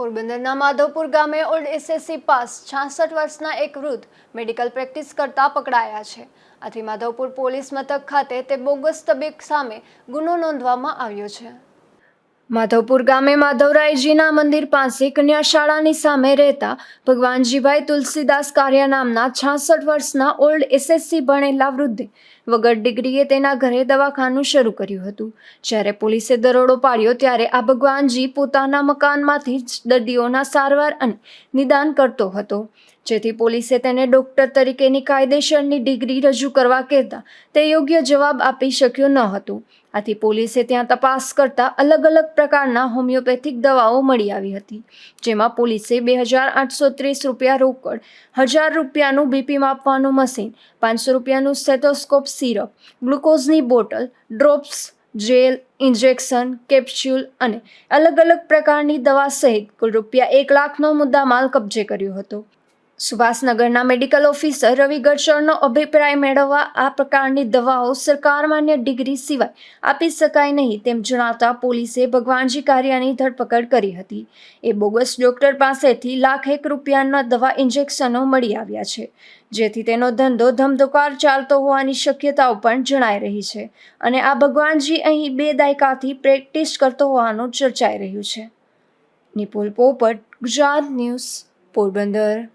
પોરબંદરના માધવપુર ગામે old SSC pass છાસઠ વર્ષના એક વૃદ્ધ મેડિકલ પ્રેક્ટિસ કરતા પકડાયા છે. આથી માધવપુર પોલીસ મથક ખાતે તે બોગસ તબીબ સામે ગુનો નોંધવામાં આવ્યો છે. માધવપુર ગામે માધવરાયજીના મંદિર પાસે કન્યાશાળાની સામે રહેતા ભગવાનજીભાઈ તુલસીદાસ કાર્યા નામના છાસઠ વર્ષના ઓલ્ડ એસએસસી ભણેલા વૃદ્ધે વગર ડિગ્રીએ તેના ઘરે દવાખાનું શરૂ કર્યું હતું. જ્યારે પોલીસે દરોડો પાડ્યો ત્યારે આ ભગવાનજી પોતાના મકાનમાંથી જ દર્દીઓના સારવાર અને નિદાન કરતો હતો. જેથી પોલીસે તેને ડોક્ટર તરીકેની કાયદેસરની ડિગ્રી રજૂ કરવા કહેતા તે યોગ્ય જવાબ આપી શક્યો ન હતો. આથી પોલીસે ત્યાં તપાસ કરતા અલગ અલગ પ્રકારના હોમિયોપેથિક દવાઓ મળી આવી હતી, જેમાં પોલીસે બે હજાર આઠસો ત્રીસ રૂપિયા રોકડ, હજાર રૂપિયાનું બીપી માપવાનું મશીન, પાંચસો રૂપિયાનું stethoscope syrup, ગ્લુકોઝની bottle, drops, gel, injection, capsule અને અલગ અલગ પ્રકારની દવા સહિત કુલ રૂપિયા એક લાખનો મુદ્દામાલ કબજે કર્યો હતો. સુભાષનગરના મેડિકલ ઓફિસર રવિ ગડશરનો અભિપ્રાય મેળવવા આ પ્રકારની દવાઓ સરકાર માન્ય ડિગ્રી સિવાય આપી શકાય નહીં તેમ જણાવતા પોલીસે ભગવાનજી કારિયાની ધરપકડ કરી હતી. એ બોગસ ડોક્ટર પાસેથી લાખ એક રૂપિયાના દવા ઇન્જેક્શનો મળી આવ્યા છે, જેથી તેનો ધંધો ધમધોકાર ચાલતો હોવાની શક્યતાઓ પણ જણાઈ રહી છે અને આ ભગવાનજી અહીં બે દાયકાથી પ્રેક્ટિસ કરતો હોવાનું ચર્ચાઈ રહ્યું છે. નિપુલ પોપટ, ગુજરાત ન્યૂઝ, પોરબંદર.